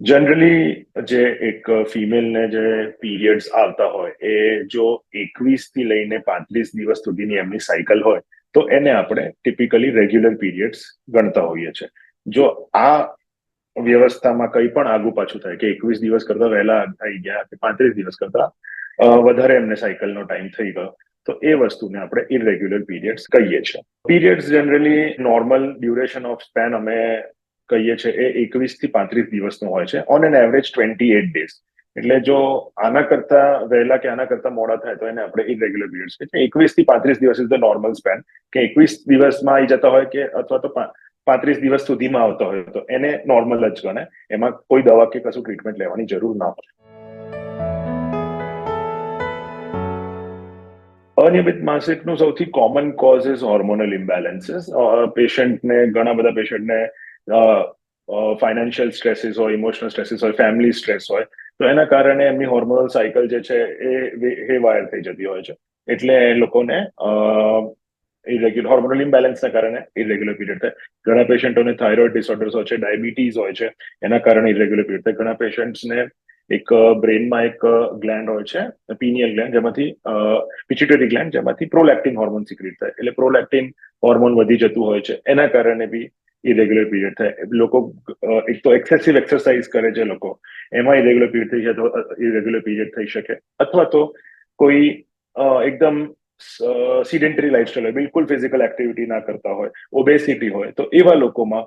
Generally જે એક ફિમેલને જે પીરિયડ્સ આવતા હોય, એ જો એકવીસથી લઈને પાંત્રીસ દિવસ સુધીની એમની સાયકલ હોય, તો એને આપણે ટિપિકલી રેગ્યુલર પીરિયડ્સ ગણતા હોઈએ છીએ જો આ વ્યવસ્થામાં કંઈ પણ આગુ પાછું થાય, કે એકવીસ દિવસ કરતા વહેલા થઈ ગયા કે પાંત્રીસ દિવસ કરતા વધારે એમને સાયકલનો ટાઈમ થઈ ગયો, તો એ વસ્તુને આપણે ઇરેગ્યુલર પીરિયડ્સ કહીએ છીએ. Periods generally normal duration of span અમે કહીએ છીએ એ એકવીસથી પાંત્રીસ દિવસનો હોય છે on an average twenty eight days એટલે જો આના કરતા વહેલા કે આના કરતા મોડા થાય તો એને આપણે ઇરેગ્યુલર પીરિયડ્સ કહીએ એકવીસથી પાંત્રીસ દિવસ ઇઝ ધ નોર્મલ સ્પેન કે એકવીસ દિવસમાં આવી જતા હોય કે અથવા તો પાંત્રીસ દિવસ સુધીમાં આવતા હોય તો એને નોર્મલ જ ગણે. એમાં કોઈ દવા કે કશું ટ્રીટમેન્ટ લેવાની જરૂર ના હોય અનિયમિત માસિકનું સૌથી common cause is hormonal imbalances પેશન્ટને ઘણા બધા પેશન્ટને ફાઇનાન્શિયલ સ્ટ્રેસીસ હોય ઇમોશનલ સ્ટ્રેસીસ હોય ફેમિલી સ્ટ્રેસ હોય, તો એના કારણે એમની હોર્મોનલ સાયકલ જે છે એ હે વાયર થઈ જતી હોય છે. એટલે એ લોકોને ઇરેગ્યુલર હોર્મોનલ ઇમ્બેલેન્સના કારણે ઇરેગ્યુલર પીરિયડ થાય. ઘણા પેશન્ટોને થાઇરોઇડ ડિસઓર્ડર્સ હોય છે ડાયાબિટીસ હોય છે, એના કારણે ઇરેગ્યુલર પીરિયડ થાય. ઘણા પેશન્ટ્સને એક બ્રેનમાં એક ગ્લેન્ડ હોય છે પીનિયલ ગ્લેન્ડ જેમાંથી પિચ્યુટરી ગ્લેન્ડ જેમાંથી પ્રોલેક્ટિન હોર્મોન સિક્રિટ થાય. એટલે પ્રોલેક્ટિન હોર્મોન વધી જતું હોય છે. એના કારણે બી ઇરેગ્યુલર પીરિયડ થાય. લોકો એક તો એક્સેસિવ એક્સરસાઇઝ કરે છે લોકો. એમાં ઇરેગ્યુલર પીરિયડ થઈ જાય તો ઇરેગ્યુલર પીરિયડ થઈ શકે. અથવા તો કોઈ એકદમ સિડેન્ટરી લાઈફસ્ટાઈલ હોય, બિલકુલ ફિઝિકલ એક્ટિવિટી ના કરતા હોય ઓબેસિટી હોય, તો એવા લોકોમાં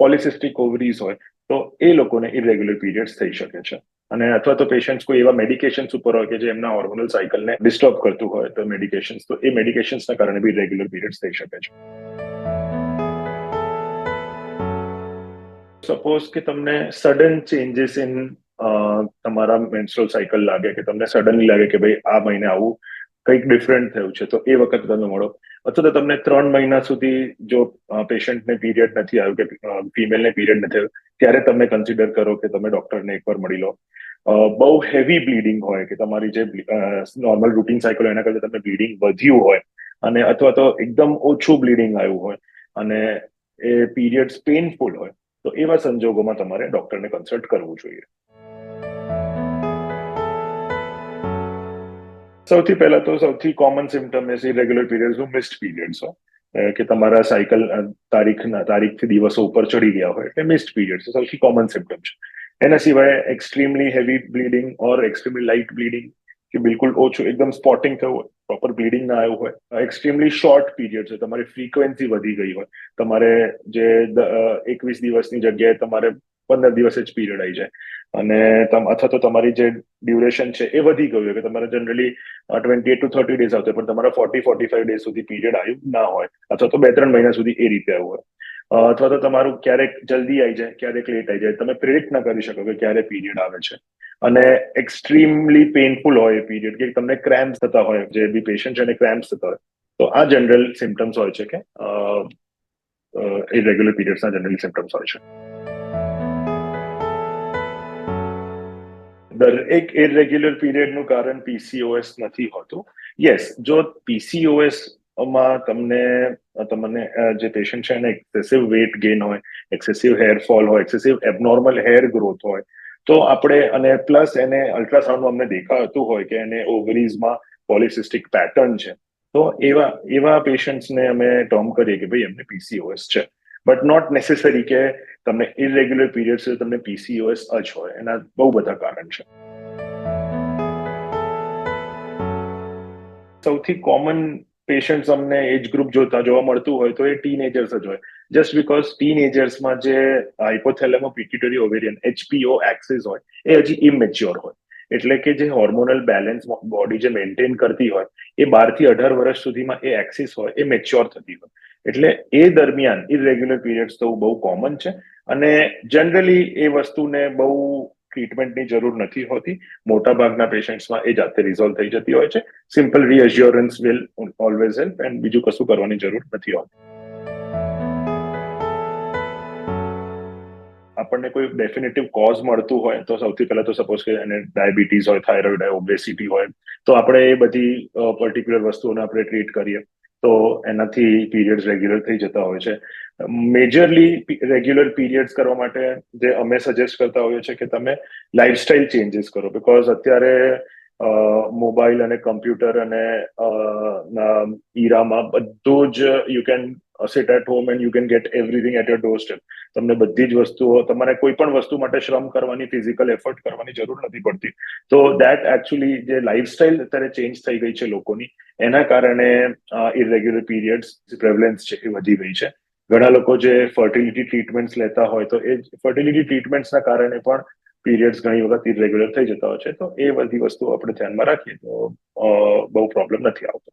પોલિસિસ્ટિક ઓવરીઝ હોય, તો એ લોકોને ઇરેગ્યુલર પીરિયડ્સ થઈ શકે છે. અને અથવા તો પેશન્ટ્સ કોઈ એવા મેડિકેશન્સ ઉપર હોય કે જે એમના હોર્મોનલ સાયકલને ડિસ્ટર્બ કરતું હોય, તો મેડિકેશન્સ તો એ મેડિકેશન્સના કારણે બી રેગ્યુલર પીરિયડ્સ થઈ શકે છે. સપોઝ કે તમને સડન ચેન્જીસ ઇન તમારા મેન્સ્ટ્રલ સાયકલ લાગે કે તમને સડનલી લાગે કે ભાઈ આ મહિને આવું કંઈક ડિફરન્ટ થયું છે. તો એ વખત તમે મળો. અથવા તો તમને ત્રણ મહિના સુધી જો પેશન્ટને પીરિયડ નથી આવ્યું કે ફિમેલને પીરિયડ નથી આવ્યું, ત્યારે તમે કન્સિડર કરો કે તમે ડોક્ટરને એકવાર મળી લો. બહુ હેવી બ્લીડિંગ હોય કે તમારી જે નોર્મલ રૂટીન સાયકલ એના કરતાં તમને બ્લીડિંગ વધ્યું હોય અને અથવા તો એકદમ ઓછું બ્લીડિંગ આવ્યું હોય અને એ પીરિયડ્સ પેઇનફુલ હોય, તો એવા સંજોગોમાં તમારે ડોક્ટરને કન્સલ્ટ કરવું જોઈએ. સૌથી પહેલા તો સૌથી કોમન સિમ્ટમ એ ઇરેગ્યુલર પીરિયડ્સ મિસ્ડ પીરિયડ્સ હોય કે તમારા સાયકલ તારીખના, તારીખથી દિવસો ઉપર ચડી ગયા હોય, એટલે મિસ્ડ પીરિયડ સૌથી કોમન સિમ્ટમ છે. એના સિવાય extremely heavy bleeding or extremely light bleeding કે બિલકુલ ઓછું, એકદમ સ્પોટિંગ થયું હોય પ્રોપર બ્લીડિંગ ના આવ્યું હોય. એક્સ્ટ્રીમલી શોર્ટ પીરિયડ છે તમારી ફ્રીક્વન્સી વધી ગઈ હોય, તમારે જે એકવીસ દિવસની જગ્યાએ તમારે પંદર દિવસે જ પીરિયડ આવી જાય. અને અથવા તો તમારી જે ડ્યુરેશન છે એ વધી ગયું કે તમારે generally twenty eight to thirty days આવતો પણ તમારા ફોર્ટી ફોર્ટી ફાઈવ ડેઝ સુધી પીરિયડ આવ્યું ના હોય, અથવા તો બે ત્રણ મહિના સુધી એ રીતે આવ્યું હોય. અથવા તો તમારું ક્યારેક જલ્દી આવી જાય, ક્યારેક લેટ આવી જાય, તમે પ્રિડિક્ટ ના કરી શકો કે ક્યારે પીરિયડ આવે છે. અને એક્સ્ટ્રીમલી પેઇનફુલ હોય પીરિયડ કે તમને ક્રેમ્સ થતા હોય, જે બી પેશન્ટ છે એને ક્રેમ્સ થતા હોય. તો આ જનરલ સિમ્ટમ્સ હોય છે કે ઇરેગ્યુલર પીરિયડ્સના જનરલ સિમ્ટમ્સ હોય છે. દરેક ઇરેગ્યુલર પીરિયડનું કારણ પીસીઓએસ નથી હોતું. યસ જો પીસીઓએસમાં તમને તમને જે પેશન્ટ છે એને એક્સેસિવ વેટ ગેઇન હોય એક્સેસિવ હેર ફોલ હોય એક્સેસિવ એબનોર્મલ હેર ગ્રોથ હોય, તો આપણે, અને પ્લસ એને અલ્ટ્રાસાઉન્ડમાં અમને દેખાતું હોય કે એને ઓવરીઝમાં પોલિસિસ્ટિક પેટર્ન છે, તો એવા એવા પેશન્ટ્સને અમે ટર્મ કરીએ કે ભાઈ એમને પીસીઓએસ છે. બટ નોટ નેસેસરી કે તમને ઇરેગ્યુલર પીરિયડ્સ તમને પીસીઓએસ જ હોય. એના બહુ બધા કારણ છે. સૌથી કોમન પેશન્ટ્સ અમને એજ ગ્રુપ જોતા જોવા મળતું હોય તો એ ટીનેજર્સ જ હોય. જસ્ટ બીકોઝ ટીનેજર્સમાં જે hypothalamo pituitary ovarian HPO axis હોય, એ હજી ઇમેચ્યોર હોય. એટલે કે જે હોર્મોનલ બેલેન્સ બોડી જે મેન્ટેન કરતી હોય, એ બારથી અઢાર વર્ષ સુધીમાં એ એક્સિસ હોય, એ મેચ્યોર થતી હોય. એટલે એ દરમિયાન ઇરેગ્યુલર પીરિયડ્સ તો બહુ કોમન છે. અને જનરલી એ વસ્તુને બહુ ટ્રીટમેન્ટની જરૂર નથી હોતી. મોટાભાગના પેશન્ટ્સમાં એ જાતે રિઝોલ્વ થઈ જતી હોય છે. Simple reassurance will always help and બીજું કશું કરવાની જરૂર નથી હોતી. આપણને કોઈ ડેફિનેટિવ કોઝ મળતું હોય, તો સૌથી પહેલા તો સપોઝ કે એને ડાયાબિટીસ હોય થાઇરોઇડ હોય ઓબેસિટી હોય, તો આપણે એ બધી પર્ટિક્યુલર વસ્તુઓને આપણે ટ્રીટ કરીએ. તો એનાથી પીરિયડ્સ રેગ્યુલર થઈ જતા હોય છે. મેજરલી રેગ્યુલર પીરિયડ્સ કરવા માટે જે અમે સજેસ્ટ કરતા હોઈએ છીએ કે તમે લાઇફસ્ટાઇલ ચેન્જીસ કરો. બીકોઝ અત્યારે મોબાઈલ અને કમ્પ્યુટર અને ઈરામાં બધું જ you can sit at home and you can get everything at your doorstep તમને બધી જ વસ્તુઓ, તમારે કોઈ પણ વસ્તુ માટે શ્રમ કરવાની ફિઝિકલ એફર્ટ કરવાની જરૂર નથી પડતી. તો દેટ એકચ્યુઅલી જે લાઈફસ્ટાઈલ અત્યારે ચેન્જ થઈ ગઈ છે લોકોની, એના કારણે ઇરેગ્યુલર પીરિયડ્સ પ્રેવલન્સ છે એ વધી ગઈ છે. ઘણા લોકો જે ફર્ટિલિટી ટ્રીટમેન્ટ્સ લેતા હોય તો એ ફર્ટિલિટી ટ્રીટમેન્ટ્સના કારણે પણ પીરિયડ્સ ઘણી વખત ઇરેગ્યુલર થઈ જતા હોય છે, તો એ બધી વસ્તુ આપણે ધ્યાનમાં રાખીએ તો બહુ પ્રોબ્લેમ નથી આવતો.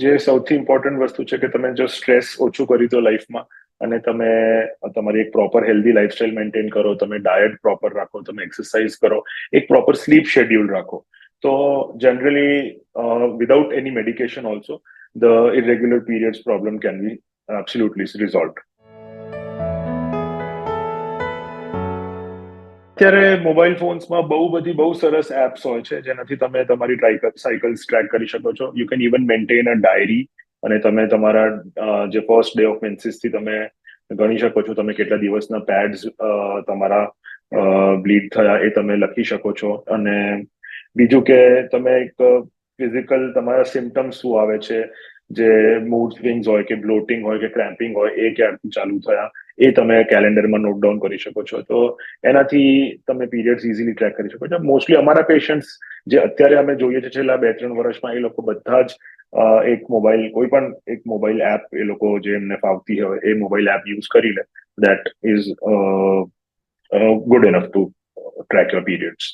જે સૌથી ઇમ્પોર્ટન્ટ વસ્તુ છે કે તમે જો સ્ટ્રેસ ઓછું કરી દો લાઈફમાં અને તમે તમારી એક પ્રોપર હેલ્ધી લાઈફસ્ટાઈલ મેન્ટેન કરો, તમે ડાયટ પ્રોપર રાખો, તમે એક્સરસાઇઝ કરો, એક પ્રોપર સ્લીપ શેડ્યુલ રાખો. તો generally without any medication also the irregular periods problem can be absolutely resolve અત્યારે મોબાઈલ ફોન્સમાં બહુ બધી બહુ સરસ એપ્સ હોય છે, જેનાથી તમે તમારી સાયકલ્સ ટ્રેક કરી શકો છો. You can even maintain a diary અને તમે તમારા જે ફર્સ્ટ ડે ઓફ મેન્સિસથી તમે ગણી શકો છો. તમે કેટલા દિવસના પેડ્સ તમારા બ્લીડ થયા એ તમે લખી શકો છો. અને બીજું કે તમે એક ફિઝિકલ તમારા સિમ્ટમ્સ શું આવે છે જે મૂડ સ્વિંગ્સ હોય કે બ્લોટિંગ હોય કે ક્રેમ્પિંગ હોય, એ ક્યારથી ચાલુ થયા, એ તમે કેલેન્ડરમાં નોટ ડાઉન કરી શકો છો. તો એનાથી તમે પીરિયડ્સ ઇઝીલી ટ્રેક કરી શકો છો. મોસ્ટલી અમારા પેશન્ટ્સ જે અત્યારે અમે જોઈએ છે, છેલ્લા બે ત્રણ વર્ષમાં એ લોકો બધા જ એક મોબાઈલ કોઈ પણ એક મોબાઈલ એપ એ લોકો જે એમને ફાવતી હોય, એ મોબાઈલ એપ યુઝ કરી લે. That is good enough to track your periods